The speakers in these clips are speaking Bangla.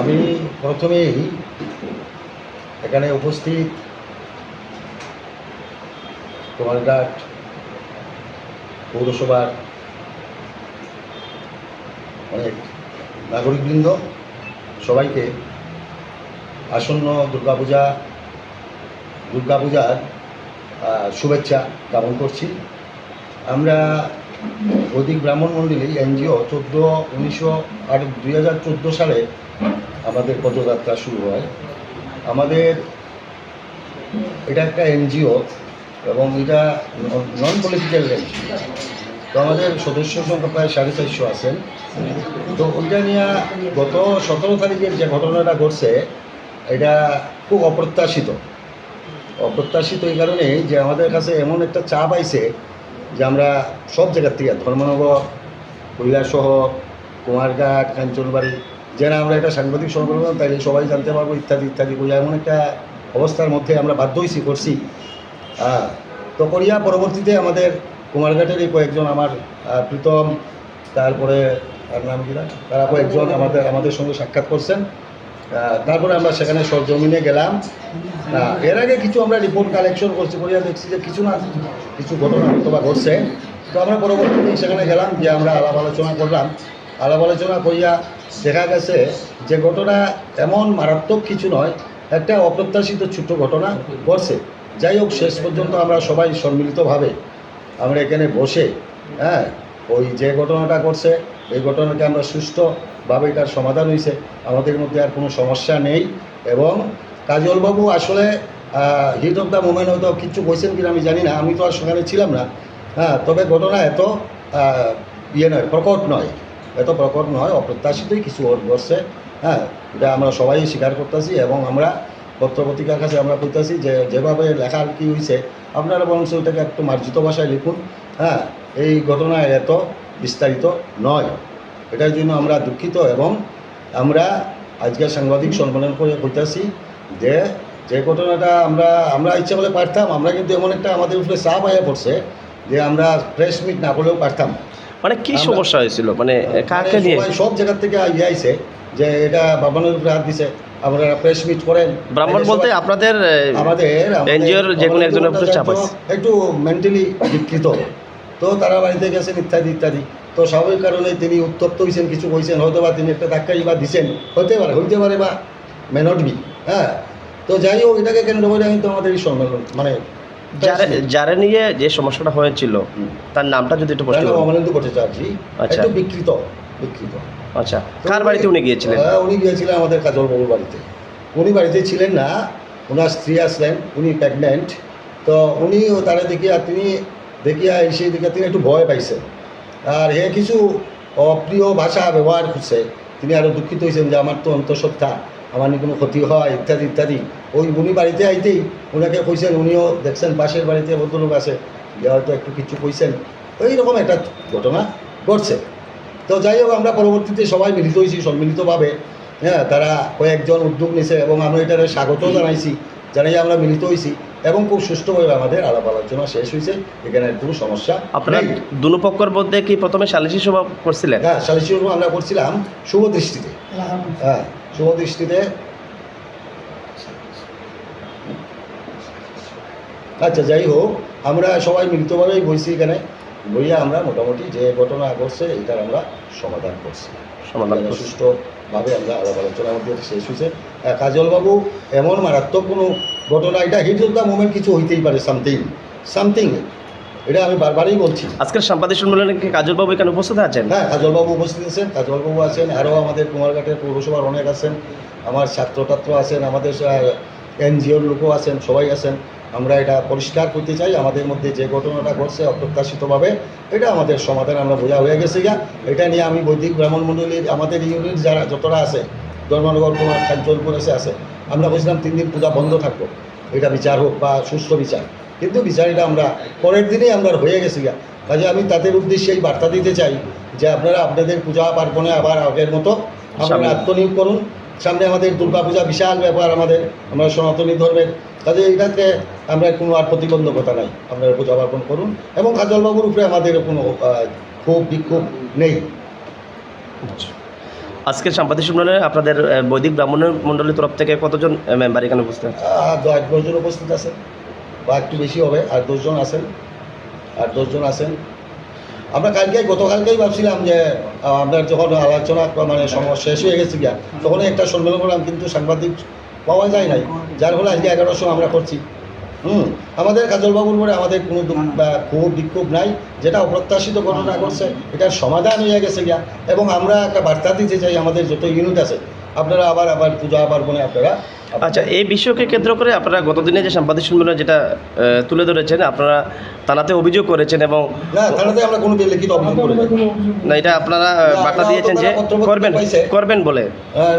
আমি প্রথমেই এখানে উপস্থিত কুমারঘাট পৌরসভার অনেক নাগরিকবৃন্দ, সবাইকে আসন্ন দুর্গাপূজা, দুর্গাপূজার শুভেচ্ছা জ্ঞাপন করছি। আমরা বৈদিক ব্রাহ্মণ মণ্ডলী এনজিও, চোদ্দ, উনিশশো আট, দুই হাজার চোদ্দ সালে আমাদের পদযাত্রা শুরু হয়। আমাদের এটা একটা এনজিও এবং এটা নন পলিটিক্যাল এনজিও। তো আমাদের সদস্য সংখ্যা প্রায় সাড়ে চারশো আছেন। তো ওইটা নিয়ে গত সতেরো তারিখের যে ঘটনাটা ঘটছে, এটা খুব অপ্রত্যাশিত। অপ্রত্যাশিত এই কারণে যে আমাদের কাছে এমন একটা চাপ আইছে যে আমরা সব জায়গার থেকে ধর্মনগর কৈলাসহ কুমারঘাট, কাঞ্চনবাড়ি যেন আমরা একটা সাংবাদিক সম্মেলন তাইলে সবাই জানতে পারব, ইত্যাদি ইত্যাদি করিয়া এমন একটা অবস্থার মধ্যে আমরা বাধ্য হয়েছি, করছি। হ্যাঁ তো করিয়া পরবর্তীতে আমাদের কুমারঘাটের এই কয়েকজন আমার প্রীতম, তারপরে আর নাম কি না তারা কয়েকজন আমাদের আমাদের সঙ্গে সাক্ষাৎ করছেন। তারপরে আমরা সেখানে সরজমিনে গেলাম। এর আগে কিছু আমরা রিপোর্ট কালেকশন করছি, করিয়া দেখছি যে কিছু না, কিছু ঘটনা হয়তো বা ঘটছে। তো আমরা পরবর্তীতে সেখানে গেলাম যে আমরা আলাপ আলোচনা করলাম। আলাপ আলোচনা করিয়া দেখা গেছে যে ঘটনা এমন মারাত্মক কিছু নয়, একটা অপ্রত্যাশিত ছোট্ট ঘটনা ঘটছে। যাই হোক, শেষ পর্যন্ত আমরা সবাই সম্মিলিতভাবে আমরা এখানে বসে হ্যাঁ ওই যে ঘটনাটা ঘটছে, এই ঘটনাকে আমরা সুষ্ঠুভাবে তার সমাধান হয়েছে। আমাদের মধ্যে আর কোনো সমস্যা নেই এবং কাজলবাবু আসলে হিট অফ দ্য মোমেন্ট হয়তো কিচ্ছু বলছেন কিনা আমি জানি না, আমি তো আর সেখানে ছিলাম না। হ্যাঁ তবে ঘটনা এত ইয়ে নয়, প্রকট নয়। এত প্রকট নয়, অপ্রত্যাশিতই কিছু ঘটছে। হ্যাঁ এটা আমরা সবাই স্বীকার করতেছি এবং আমরা পত্রপত্রিকার কাছে আমরা কইতাছি যে, যেভাবে লেখার কি হয়েছে আপনারা বরং ওইটাকে একটু মার্জিত ভাষায় লিখুন। হ্যাঁ এই ঘটনা এত বিস্তারিত নয়। এটার জন্য আমরা দুঃখিত এবং আমরা আজকে সাংবাদিক সম্মেলন করে কইতাছি যে যে ঘটনাটা আমরা আমরা ইচ্ছে বলে পারতাম, আমরা কিন্তু এমন একটা আমাদের উপরে চাপ আয়া পড়ছে যে, আমরা প্রেস মিট না করলেও পারতাম। মানে কি সমস্যা হয়েছিল? মানে কাকে নিয়ে? সব জায়গা থেকে ইয়ে আইছে যে এটা বাবানের উপরে হাত দিছে। আমরা প্রেস মিট করেন। ব্রাহ্মণ বলতে আপনাদের আমাদের NGO-র যে কোনো একজনের উপরে চাপ আছে। একটু মেন্টালি বিকৃত। তো তারা বাড়িতে গেছেন ইত্যাদি ইত্যাদি। তো স্বাভাবিক কারণে তিনি উত্তপ্ত হয়েছেন কিছু কইছেন হয়তো বা তিনি একটা ধাক্কাই বা দিছেন। হতে পারে হইতে পারে বা মে নট বি হ্যাঁ। তো যাই হোক এটাকে কেন্দ্র করে আমি তো আমাদের এই সম্মেলন মানে যারা যারা নিয়ে যে সমস্যাটা হয়েছিল তার নামটা যদি একটু প্রশ্ন অমলেন্দু ভট্টাচার্য। আচ্ছা। একটু বিকৃত বিকৃত। আচ্ছা কার বাড়িতে উনি গিয়েছিলেন? হ্যাঁ, উনি গিয়েছিলেন আমাদের কাজলবাবুর বাড়িতে। উনি বাড়িতে ছিলেন না ওনার স্ত্রী আসলেন উনি প্রেগনেন্ট তো উনি তারা দেখিয়া তিনি দেখিয়া এসে দেখিয়া তিনি একটু ভয় পাইছেন। আর হে কিছু অপ্রিয় ভাষা ব্যবহার করছে। তিনি আরও দুঃখিত হয়েছেন যে আমার তো অন্তঃসত্ত্বা আমার নি কোনো ক্ষতি হয় ইত্যাদি ইত্যাদি। ওই উনি বাড়িতে আইতেই ওনাকে কইছেন উনিও দেখছেন পাশের বাড়িতে ভদ্রলোক আছে যে হয়তো একটু কিছু কইছেন। এইরকম একটা ঘটনা ঘটছে। তো যাই হোক আমরা পরবর্তীতে সবাই মিলিত হয়েছি সম্মিলিতভাবে। হ্যাঁ তারা কয়েকজন উদ্যোগ নিছে এবং আমরা এটার স্বাগত জানাইছি জানাই আমরা মিলিত হয়েছি এবং খুব সুষ্ঠুভাবে আমাদের আলাপ আলোচনা শেষ হয়েছে এখানে কোনো সমস্যা আপনারা নেই। পক্ষের মধ্যে কি প্রথমে সালিসি সভা করছিলেন? হ্যাঁ সালিসি আমরা করছিলাম শুভ দৃষ্টিতে। হ্যাঁ শুভ দৃষ্টিতে। আচ্ছা যাই হোক আমরা সবাই মিলিতভাবেই বইছি এখানে। বইয়া আমরা মোটামুটি যে ঘটনা ঘটছে এটার আমরা সমাধান করছি। সমাধান সুষ্ঠুভাবে আমরা আলাপ আলোচনার মধ্যে শেষ হয়েছে। কাজলবাবু এমন মারাত্মক কোনো ঘটনা এটা হিট অফ দ্য মোমেন্ট কিছু হইতেই পারে সামথিং সামথিং। এটা আমি বারবারই বলছি। আজকের সাংবাদিক সম্মেলনে কি কাজলবাবু এখানে উপস্থিত আছেন? হ্যাঁ কাজলবাবু উপস্থিত আছেন কাজলবাবু আছেন আরও আমাদের কুমারঘাটের পৌরসভার অনেক আছেন আমার ছাত্রটাত্র আছেন আমাদের এনজিওর লোকও আছেন সবাই আছেন। আমরা এটা পরিষ্কার করতে চাই আমাদের মধ্যে যে ঘটনাটা ঘটছে অপ্রত্যাশিতভাবে এটা আমাদের সমাধান আমরা বোঝা হয়ে গেছে গা এটা নিয়ে আমি বৈদিক ব্রাহ্মণ মণ্ডলীর আমাদের ইউনিট যারা যতটা আছে ধর্মনগর কুমার কাঞ্চনপুর এসে আছে আমরা বলছিলাম তিন দিন পূজা বন্ধ থাকব। এটা বিচার হোক বা সুস্থ বিচার। কিন্তু বিচার এটা আমরা পরের দিনেই আমরা হয়ে গেছি কাজে আমি তাদের উদ্দেশ্যে এই বার্তা দিতে চাই যে আপনারা আপনাদের পূজা পার্বণে আবার আগের মতো আপনারা। আত্মনিয়োগ করুন। সামনে আমাদের দুর্গাপূজা বিশাল ব্যাপার আমাদের আমরা সনাতনী ধর্মের কাজে এইটাতে আমরা কোনো আর প্রতিবন্ধকতা নাই। আপনারা পূজা পার্বণ করুন এবং কাজলবাবুর উপরে আমাদের কোনো ক্ষোভ বিক্ষোভ নেই। আজকের সাংবাদিক সম্মেলনে আপনাদের বৈদিক ব্রাহ্মণ মণ্ডলীর তরফ থেকে কতজন মেম্বার এখানে উপস্থিত? আছে দশ উপস্থিত আছেন বা একটু বেশি হবে, আর দশজন আছেন, আর দশজন আছেন। আমরা কালকে গতকালকেই ভাবছিলাম যে আপনার যখন আলোচনা মানে শেষ হয়ে গেছে গিয়া, তখনই একটা সম্মেলন করলাম, কিন্তু সাংবাদিক পাওয়া যায় নাই। যার ফলে আজকে এগারোটার সময় আমরা করছি। হুম, আমাদের কাজলবাবুর পরে আমাদের কোনো ক্ষোভ বিক্ষোভ নাই, যেটা অপ্রত্যাশিত ঘটনা করছে এটার সমাধান হয়ে গেছে গিয়া, এবং আমরা একটা বার্তা দিতে চাই, আমাদের যত ইউনিট আছে। আপনারা আবার আবার পূজা পার্বণে আপনারা আচ্ছা এই বিষয়কে কেন্দ্র করে আপনারা গতদিনে যে সাংবাদিক সম্মেলনে যেটা তুলে ধরেছেন আপনারা থানাতে অভিযোগ করেছেন এবং না থানাতে আমরা কোনো লিখিত অভিযোগ না এটা আপনারা বার্তা দিয়েছেন যে করবেন। করবেন বলে।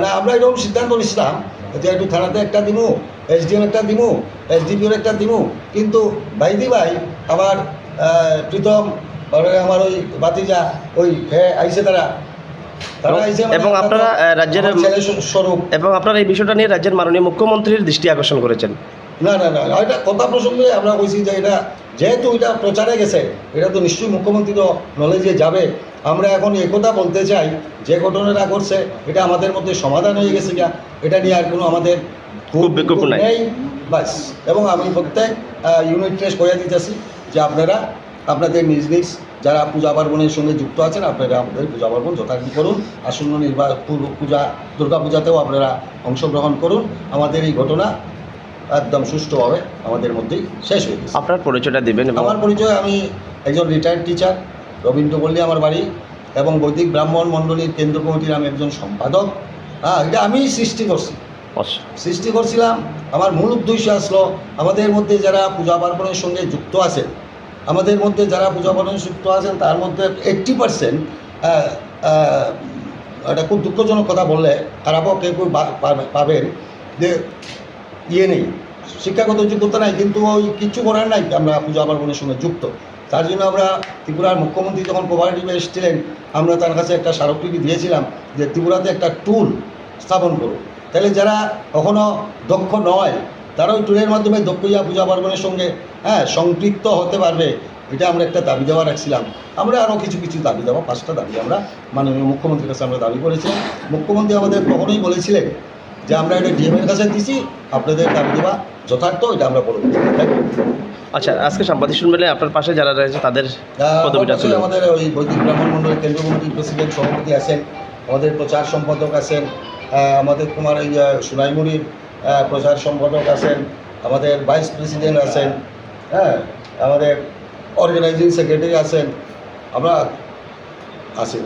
না আমরা এরকম সিদ্ধান্ত নিছিলাম যে একটু থানাতে একটা দিমু এসডিএম একটা দিমু এসডিপিওর একটা দিমু। কিন্তু ভাইদি ভাই আমার প্রীতম পরে আমার ওই বাতিজা ওই হে আইসে তারা এবং- মানে এবং আপনারা, রাজ্যের- স্বরূপ এবং আপনারা এই বিষয়টা নিয়ে রাজ্যের মাননীয় মুখ্যমন্ত্রীর দৃষ্টি আকর্ষণ করেছেন। না না না এটা কথা প্রসঙ্গে আমরা কইছি যে এটা যেহেতু এটা প্রচারে গেছে এটা তো নিশ্চয়ই মুখ্যমন্ত্রী তো নলেজে যাবে। আমরা এখন একথা বলতে চাই যে ঘটনাটা ঘটছে এটা আমাদের মধ্যে সমাধান হয়ে গেছে গিয়া এটা নিয়ে আর কোনো আমাদের খুব বিক্ষোভ নাই। নেই। বাস এবং আমি প্রত্যেক ইউনিট টেস্ট করে দিতেছি যে আপনারা আপনাদের নিজ নিজ যারা পূজা পার্বণের সঙ্গে যুক্ত আছেন আপনারা আমাদের পূজা পার্বণ যথারীতি করুন। আসন্ন নির্বা পূর্ব পূজা দুর্গা পূজাতেও আপনারা অংশগ্রহণ করুন। আমাদের এই ঘটনা একদম সুষ্ঠুভাবে আমাদের মধ্যেই শেষ হয়ে গেছে। আপনার পরিচয়টা দিবেন আমার পরিচয় আমি একজন রিটায়ার্ড টিচার রবীন্দ্র রবীন্দ্রপল্লী আমার বাড়ি এবং বৈদিক ব্রাহ্মণ মণ্ডলীর কেন্দ্র কমিটির আমি একজন সম্পাদক। হ্যাঁ এটা আমি সৃষ্টি করছি। সৃষ্টি করছিলাম। আমার মূল উদ্দেশ্য আসলো আমাদের মধ্যে যারা পূজা পার্বণের সঙ্গে যুক্ত আছেন আমাদের মধ্যে যারা পূজা পার্বণে যুক্ত আছেন, তার মধ্যে এইট্টি পার্সেন্ট এটা খুব দুঃখজনক কথা বললে খারাপও কেউ কেউ পাবেন যে ইয়ে নেই, শিক্ষাগত যোগ্যতা নাই, কিন্তু ওই কিচ্ছু করার নাই আমরা পূজা পার্বণের সঙ্গে যুক্ত। তার জন্য আমরা ত্রিপুরার মুখ্যমন্ত্রী যখন কোভারেটিভে এসেছিলেন, আমরা তার কাছে একটা স্মারকলিপি দিয়েছিলাম যে ত্রিপুরাতে একটা টুল স্থাপন করুন। তাহলে যারা কখনো দক্ষ নয় তারা ওই টুলের মাধ্যমে দক্ষ পূজা পার্বণের সঙ্গে হ্যাঁ সম্পৃক্ত হতে পারবে। এটা আমরা একটা দাবি দেওয়া রাখছিলাম। আমরা আরও কিছু কিছু দাবি দেওয়া পাঁচটা দাবি আমরা মাননীয় মুখ্যমন্ত্রীর কাছে আমরা দাবি করেছিলাম। মুখ্যমন্ত্রী আমাদের তখনই বলেছিলেন যে আমরা এটা ডিএমের কাছে দিছি আপনাদের দাবি দেওয়া যথার্থ এটা আমরা বলব আচ্ছা আজকে সাংবাদিক সম্মেলনে আপনার পাশে যারা রয়েছে তাদের পদবিটা আমাদের ওই বৈদিক ব্রাহ্মণ মণ্ডলের কেন্দ্র কমিটির প্রেসিডেন্ট সভাপতি আছেন আমাদের প্রচার সম্পাদক আছেন আমাদের কুমার এই সোনাইমুড়ির প্রচার সম্পাদক আছেন আমাদের ভাইস প্রেসিডেন্ট আছেন হ্যাঁ আমাদের অর্গানাইজিং সেক্রেটারি আছেন আমরা আছি।